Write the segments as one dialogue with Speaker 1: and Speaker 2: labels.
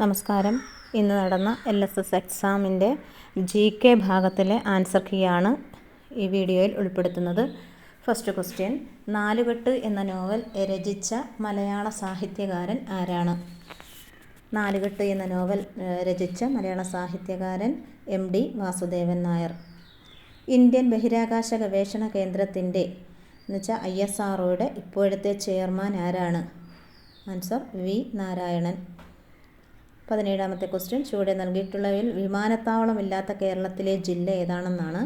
Speaker 1: നമസ്കാരം. ഇന്ന് നടന്ന എൽ എസ് എസ് എക്സാമിന്റെ ജി കെ ഭാഗത്തിലെ ആൻസർ കീയാണ് ഈ വീഡിയോയിൽ ഉൾപ്പെടുത്തുന്നത്. ഫസ്റ്റ് ക്വസ്റ്റ്യൻ നാലുകെട്ട് എന്ന നോവൽ രചിച്ച മലയാള സാഹിത്യകാരൻ ആരാണ്? നാലുകെട്ട് എന്ന നോവൽ രചിച്ച മലയാള സാഹിത്യകാരൻ M T Vasudevan Nair. Indian ബഹിരാകാശ ഗവേഷണ കേന്ദ്രത്തിന്റെ എന്നുവെച്ചാൽ ഐ എസ് ആർ ഇപ്പോഴത്തെ ചെയർമാൻ ആരാണ്? Answer V Narayanan. പതിനേഴാമത്തെ ക്വസ്റ്റ്യൻ. ചുവടെ നൽകിയിട്ടുള്ളവയിൽ വിമാനത്താവളമില്ലാത്ത കേരളത്തിലെ ജില്ല ഏതാണെന്നാണ്.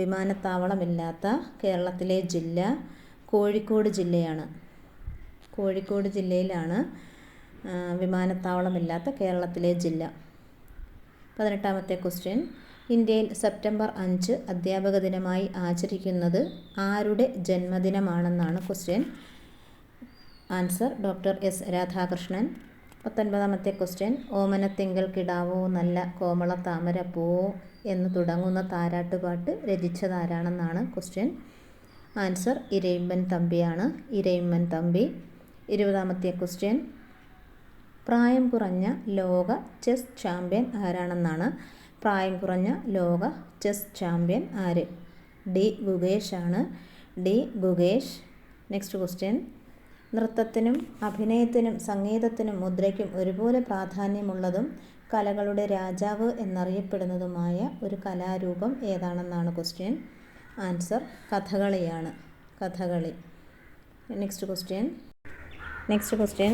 Speaker 1: വിമാനത്താവളമില്ലാത്ത കേരളത്തിലെ ജില്ല കോഴിക്കോട് ജില്ലയാണ്. കോഴിക്കോട് ജില്ലയിലാണ് വിമാനത്താവളമില്ലാത്ത കേരളത്തിലെ ജില്ല. പതിനെട്ടാമത്തെ ക്വസ്റ്റ്യൻ. ഇന്ത്യയിൽ സെപ്റ്റംബർ അഞ്ച് അധ്യാപക ദിനമായി ആചരിക്കുന്നത് ആരുടെ ജന്മദിനമാണെന്നാണ് question. Answer doctor S Radhakrishnan. പത്തൊൻപതാമത്തെ question ഓമനത്തിങ്കൽ കിടാവോ നല്ല കോമള താമര പൂവോ എന്ന് തുടങ്ങുന്ന താരാട്ടുപാട്ട് രചിച്ചതാരാണെന്നാണ് ക്വസ്റ്റ്യൻ. ആൻസർ ഇരയിമ്മൻ തമ്പിയാണ്. ഇരയിമ്മൻ തമ്പി. ഇരുപതാമത്തെ ക്വസ്റ്റ്യൻ പ്രായം കുറഞ്ഞ ലോക ചെസ് ചാമ്പ്യൻ ആരാണെന്നാണ്? പ്രായം കുറഞ്ഞ ലോക ചെസ് ചാമ്പ്യൻ ആര്? ഡി ഗുഗേഷ് ആണ് ഡി ഗുഗേഷ് നെക്സ്റ്റ് ക്വസ്റ്റ്യൻ നൃത്തത്തിനും അഭിനയത്തിനും സംഗീതത്തിനും മുദ്രയ്ക്കും ഒരുപോലെ പ്രാധാന്യമുള്ളതും കലകളുടെ രാജാവ് എന്നറിയപ്പെടുന്നതുമായ ഒരു കലാരൂപം ഏതാണെന്നാണ് question answer കഥകളിയാണ്. Kathakali. Next question next question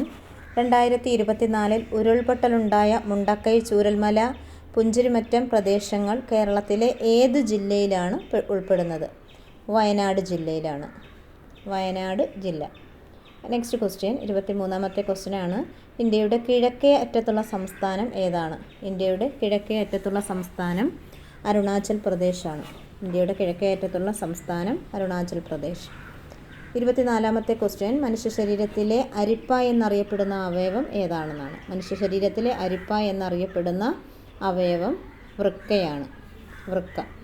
Speaker 1: രണ്ടായിരത്തി ഇരുപത്തിനാലിൽ ഉരുൾപൊട്ടലുണ്ടായ മുണ്ടക്കൈ ചൂരൽമല പുഞ്ചിരിമറ്റം പ്രദേശങ്ങൾ കേരളത്തിലെ ഏത് ജില്ലയിലാണ് ഉൾപ്പെടുന്നത്? വയനാട് ജില്ലയിലാണ്. വയനാട് ജില്ല. നെക്സ്റ്റ് ക്വസ്റ്റ്യൻ ഇരുപത്തി മൂന്നാമത്തെ ക്വസ്റ്റ്യനാണ് ഇന്ത്യയുടെ കിഴക്കേ അറ്റത്തുള്ള സംസ്ഥാനം ഏതാണ്? ഇന്ത്യയുടെ കിഴക്കേ അറ്റത്തുള്ള സംസ്ഥാനം അരുണാചൽ പ്രദേശാണ്. ഇന്ത്യയുടെ കിഴക്കേ അറ്റത്തുള്ള സംസ്ഥാനം അരുണാചൽ പ്രദേശ്. ഇരുപത്തിനാലാമത്തെ ക്വസ്റ്റ്യൻ മനുഷ്യ ശരീരത്തിലെ അരിപ്പ എന്നറിയപ്പെടുന്ന അവയവം ഏതാണെന്നാണ്. മനുഷ്യ ശരീരത്തിലെ അരിപ്പ എന്നറിയപ്പെടുന്ന അവയവം വൃക്കയാണ്. വൃക്ക.